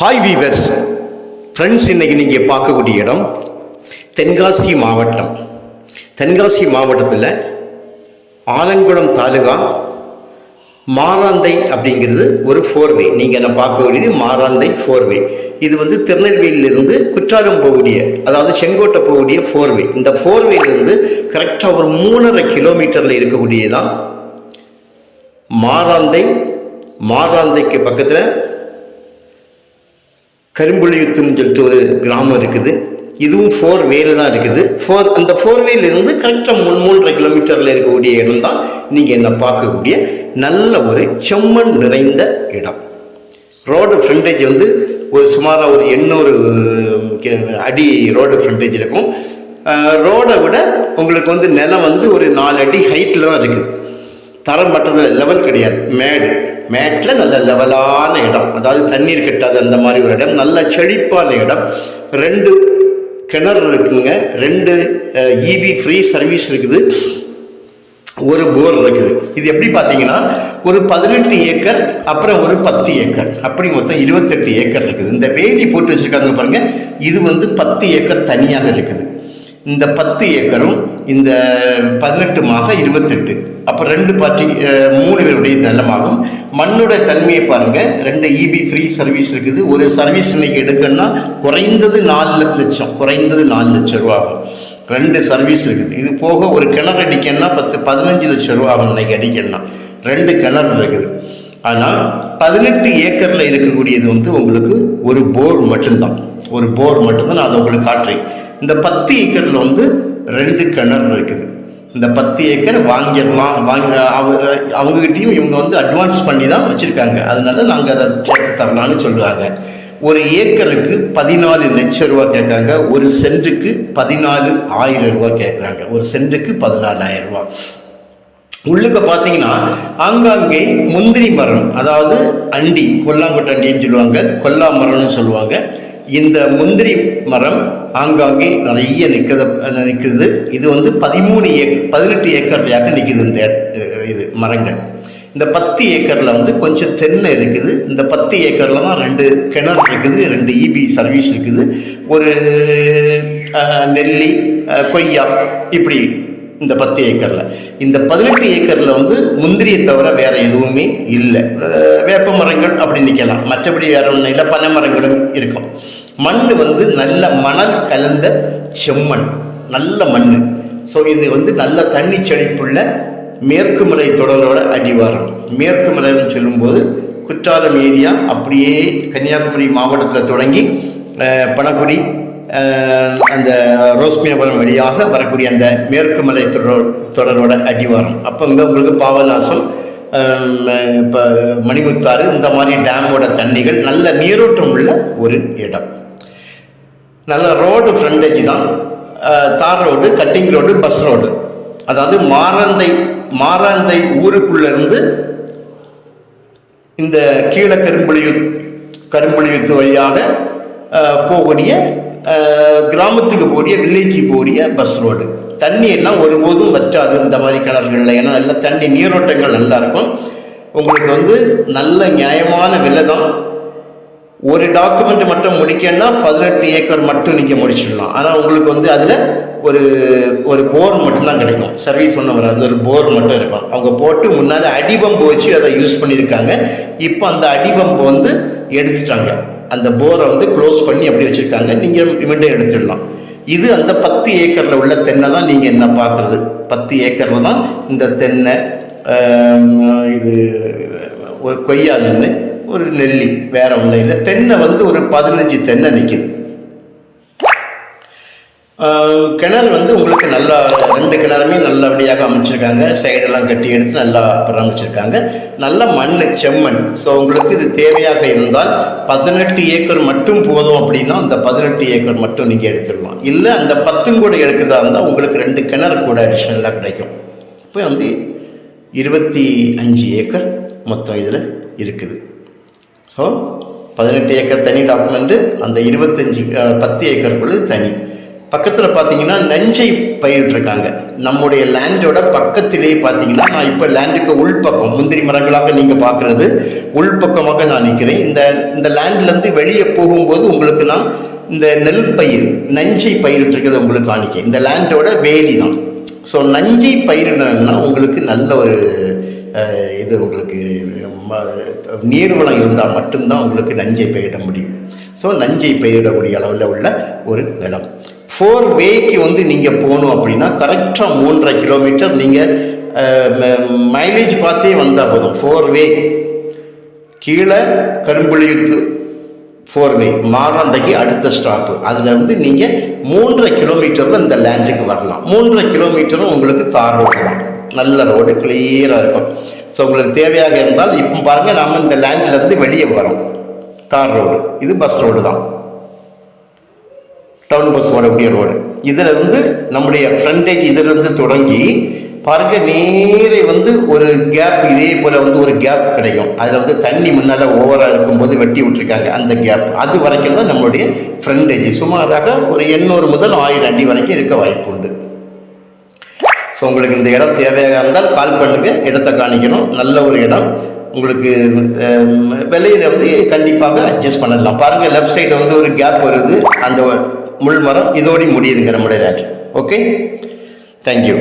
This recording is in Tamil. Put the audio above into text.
ஹாய் வீவர்ஸ் ஃப்ரெண்ட்ஸ் இன்றைக்கி நீங்கள் பார்க்கக்கூடிய இடம் தென்காசி மாவட்டம். தென்காசி மாவட்டத்தில் ஆலங்குளம் தாலுகா மாராந்தை அப்படிங்கிறது ஒரு ஃபோர்வே நீங்கள் என்ன பார்க்கக்கூடியது மாராந்தை ஃபோர்வே இது வந்து திருநெல்வேலியிலிருந்து குற்றாலம் போகக்கூடிய அதாவது செங்கோட்டை போகக்கூடிய ஃபோர்வே இந்த ஃபோர்வேலேருந்து கரெக்டாக ஒரு மூணரை கிலோமீட்டரில் இருக்கக்கூடியதான் மாராந்தை மாராந்தைக்கு பக்கத்தில் கரும்புலியுத்துன்னு சொல்லிட்டு ஒரு கிராமம் இருக்குது. இதுவும் ஃபோர் வேல தான் இருக்குது. ஃபோர் அந்த ஃபோர் வேலிருந்து கரெக்டாக மூணு மூன்றரை கிலோமீட்டரில் இருக்கக்கூடிய இடம் தான் நீங்கள் என்ன பார்க்கக்கூடிய நல்ல ஒரு செம்மண் நிறைந்த இடம். ரோடு ஃப்ரண்டேஜ் வந்து ஒரு சுமாராக ஒரு எண்ணூறு அடி ரோடு ஃப்ரண்டேஜ் இருக்கும். ரோடை விட உங்களுக்கு வந்து நிலம் வந்து ஒரு நாலு அடி ஹைட்டில் தான் இருக்குது. தரம் மட்டத்தில் லெவல் கிடையாது. மேடு. மேட்டில் நல்ல லெவலான இடம். அதாவது தண்ணீர் கட்டாத அந்த மாதிரி ஒரு இடம். நல்ல செழிப்பான இடம். ரெண்டு கிணறு இருக்குங்க. ரெண்டு இபி ஃப்ரீ சர்வீஸ் இருக்குது. ஒரு போர் இருக்குது. இது எப்படி பார்த்தீங்கன்னா ஒரு பதினெட்டு ஏக்கர் அப்புறம் ஒரு பத்து ஏக்கர். அப்படி மொத்தம் இருபத்தெட்டு ஏக்கர் இருக்குது. இந்த வேலி போட்டு வச்சுருக்காங்க பாருங்கள் இது வந்து பத்து ஏக்கர் தனியாக இருக்குது. இந்த பத்து ஏக்கரும் இந்த பதினெட்டு மாதம் இருபத்தெட்டு. அப்போ ரெண்டு பார்ட்டி மூணு பேருடைய நிலமாகும் மண்ணோட தன்மையை பாருங்கள் ரெண்டு இபி ஃப்ரீ சர்வீஸ் இருக்குது. ஒரு சர்வீஸ் இன்னைக்கு எடுக்கணும்னா குறைந்தது நாலு லட்சம். குறைந்தது நாலு லட்சம் ரூபா ஆகும். ரெண்டு சர்வீஸ் இருக்குது. இது போக ஒரு கிணறு அடிக்கணும்னா பத்து பதினஞ்சு லட்சம் ரூபா ஆகும் இன்னைக்கு அடிக்கணும்னா. ரெண்டு கிணறு இருக்குது. ஆனால் பதினெட்டு ஏக்கரில் இருக்கக்கூடியது வந்து உங்களுக்கு ஒரு போர் மட்டும்தான். ஒரு போர் மட்டும்தான் நான் அதை உங்களுக்கு காட்டுறேன். இந்த பத்து ஏக்கரில் வந்து ரெண்டு கிணறு இருக்குது. இந்த பத்து ஏக்கர் வாங்கிடலாம் வாங்க அவங்க அவங்ககிட்டையும் இவங்க வந்து அட்வான்ஸ் பண்ணி தான் வச்சுருக்காங்க. அதனால நாங்கள் அதை சேர்த்து தரலான்னு சொல்லுவாங்க ஒரு ஏக்கருக்கு பதினாலு லட்சம் ரூபா கேட்காங்க ஒரு சென்ட்டுக்கு பதினாலு ஆயிரம் ரூபா கேட்குறாங்க. ஒரு சென்ட்டுக்கு பதினாலாயிரம் ரூபா. உள்ளுக்க பார்த்தீங்கன்னா ஆங்காங்கே முந்திரி மரம் அதாவது அண்டி கொல்லாங்கொட்டண்டின்னு சொல்லுவாங்க கொல்லா மரம்னு சொல்லுவாங்க. இந்த முந்திரி மரம் ஆங்காங்கே நிறைய நிற்கத நிற்குது. இது வந்து பதிமூணு ஏக்கர் பதினெட்டு ஏக்கர்லையாக நிற்குது இந்த இது மரங்கள். இந்த பத்து ஏக்கரில் வந்து கொஞ்சம் தென்னை இருக்குது. இந்த பத்து ஏக்கரில் தான் ரெண்டு கிணறு இருக்குது ரெண்டு இபி சர்வீஸ் இருக்குது. ஒரு நெல்லி கொய்யா இப்படி இந்த பத்து ஏக்கரில். இந்த பதினெட்டு ஏக்கரில் வந்து முந்திரியை தவிர வேறு எதுவுமே இல்லை. வேப்ப மரங்கள் அப்படி நிற்கலாம். மற்றபடி வேறு ஒன்றும் இல்லை. பனை மரங்களும் இருக்கும். மண் வந்து நல்ல மணல் கலந்த செம்மண் நல்ல மண் ஸோ இது வந்து நல்ல தண்ணி செழிப்புள்ள மேற்கு மலை தொடரோட அடிவாரம். மேற்கு மலைன்னு சொல்லும்போது குற்றாலம் ஏரியா அப்படியே கன்னியாகுமரி மாவட்டத்தில் தொடங்கி பணக்குடி அந்த ரோஸ்மியாபுரம் வழியாக வரக்கூடிய அந்த மேற்கு மலை தொடர் தொடரோட அடிவாரம். அப்போ இங்கே உங்களுக்கு பாவநாசம் இப்போ மணிமுத்தாறு இந்த மாதிரி டேமோட தண்ணிகள் நல்ல நீரோட்டம் உள்ள ஒரு இடம். நல்ல ரோடு ஃப்ரண்டேஜ் தான். Tar road cutting road bus road அதாவது மாரந்தை மாராந்தை ஊருக்குள்ளேருந்து இந்த கீழே கரும்புலியூர் கரும்புலியூத்து வழியாக போகக்கூடிய கிராமத்துக்கு போகிற வில்லேஜுக்கு போகிற பஸ் ரோடு தண்ணி எல்லாம் ஒருபோதும் வற்றாது இந்த மாதிரி கிணறுகளில். ஏன்னா நல்ல தண்ணி நீரோட்டங்கள் நல்லா இருக்கும். உங்களுக்கு வந்து நல்ல நியாயமான விலை தான் ஒரு டாக்குமெண்ட் மட்டும் முடிக்கணும்னா பதினெட்டு ஏக்கர் மட்டும் நீங்கள் முடிச்சிடலாம். ஆனால் உங்களுக்கு வந்து அதில் ஒரு ஒரு போர் மட்டும்தான் கிடைக்கும். சர்வீஸ் ஒன்றும் வராது. ஒரு போர் மட்டும் இருக்கும். அவங்க போட்டு முன்னால் அடிபம்பு வச்சு அதை யூஸ் பண்ணியிருக்காங்க. இப்போ அந்த அடிபம்பு வந்து எடுத்துட்டாங்க. அந்த போரை வந்து க்ளோஸ் பண்ணி அப்படி வச்சுருக்காங்க. நீங்கள் இமிடியே எடுத்துடலாம். இது அந்த பத்து ஏக்கரில் உள்ள தென்னை தான் நீங்கள் என்ன பார்க்குறது பத்து ஏக்கரில் தான் இந்த தென்னை இது ஒரு கொய்யா நெல் ஒரு நெல்லி வேற ஒன்றும் இல்லை. தென்னை வந்து ஒரு பதினஞ்சு தென்னை நிற்கிது கிணறு வந்து உங்களுக்கு நல்லா ரெண்டு கிணறுமே நல்லபடியாக அமைச்சிருக்காங்க. சைடெல்லாம் கட்டி எடுத்து நல்லா பராமரிச்சிருக்காங்க நல்ல மண் செம்மண். ஸோ உங்களுக்கு இது தேவையாக இருந்தால் பதினெட்டு ஏக்கர் மட்டும் போதும் அப்படின்னா அந்த பதினெட்டு ஏக்கர் மட்டும் நீங்கள் எடுத்துடலாம். இல்லை அந்த பத்தும் கூட எடுக்கிறதா இருந்தால் உங்களுக்கு ரெண்டு கிணறு கூட அடிஷ்னலாக கிடைக்கும். இப்போ வந்து இருபத்தி அஞ்சு ஏக்கர் மொத்தம் இதில் இருக்குது. ஸோ பதினெட்டு ஏக்கர் தனி டாக்குமெண்ட்டு அந்த இருபத்தஞ்சி பத்து ஏக்கருக்குள்ளது தனி. பக்கத்தில் பார்த்தீங்கன்னா நஞ்சை பயிரிட்டிருக்காங்க. நம்முடைய லேண்டோட பக்கத்திலே பார்த்தீங்கன்னா நான் இப்போ லேண்டுக்கு உள்பக்கம் முந்திரி மரங்களாக நீங்கள் பார்க்குறது உள்பக்கமாக நான் நிற்கிறேன் இந்த இந்த லேண்ட்லேருந்து வெளியே போகும்போது உங்களுக்கு நான் இந்த நெல் பயிர் நஞ்சை பயிரிட்டிருக்கிறத உங்களுக்கு காணிக்கேன் இந்த லேண்டோட வேலி தான். ஸோ நஞ்சை பயிரிடணும்னா உங்களுக்கு நல்ல ஒரு இது உங்களுக்கு நீர்வளம் இருந்தால் மட்டும்தான் உங்களுக்கு நஞ்சை பயிரிட முடியும். ஸோ நஞ்சை பயிரிடக்கூடிய அளவில் உள்ள ஒரு நிலம். ஃபோர் வேக்கு வந்து நீங்கள் போகணும் அப்படின்னா கரெக்டாக மூன்றரை கிலோமீட்டர் நீங்கள் மைலேஜ் பார்த்தே வந்தால் போதும். ஃபோர் வே கீழே கரும்புளியுக்கு ஃபோர் வே மாறாந்தைக்கு அடுத்த ஸ்டாப்பு அதில் வந்து நீங்கள் மூன்றரை கிலோமீட்டரில் இந்த லேண்டுக்கு வரலாம். மூன்றரை கிலோமீட்டரும் உங்களுக்கு தார் ரோடு தான். நல்ல ரோடு கிளியராக இருக்கும். ஸோ உங்களுக்கு தேவையாக இருந்தால் இப்போ பாருங்கள் நாம் இந்த லேண்ட்லேருந்து வெளியே வரோம் தார் ரோடு இது பஸ் ரோடு தான். டவுன் பஸ் ஓடக்கூடிய ரோடு இதிலிருந்து நம்முடைய ஃப்ரண்டேஜ் இதிலிருந்து தொடங்கி பாருங்க நேரே வந்து ஒரு கேப் இதே போல் வந்து ஒரு கேப் கிடைக்கும். அதில் வந்து தண்ணி முன்னால் ஓவராக இருக்கும்போது வெட்டி விட்டுருக்காங்க அந்த கேப் அது வரைக்கும் தான் நம்மளுடைய ஃப்ரண்டேஜ் சுமாராக ஒரு எண்ணூறு முதல் ஆயிரம் அடி வரைக்கும் இருக்க வாய்ப்பு உண்டு. ஸோ உங்களுக்கு இந்த இடம் தேவையாக இருந்தால் கால் பண்ணுங்கள் இடத்தை காணிக்கணும். நல்ல ஒரு இடம். உங்களுக்கு விலையில வந்து கண்டிப்பாக அட்ஜஸ்ட் பண்ணலாம். பாருங்கள் லெஃப்ட் சைடு வந்து ஒரு கேப் வருது. அந்த முள் மரம் இதோடி முடியுதுங்க நம்முடைய லேண்ட் ஓகே தேங்க்யூ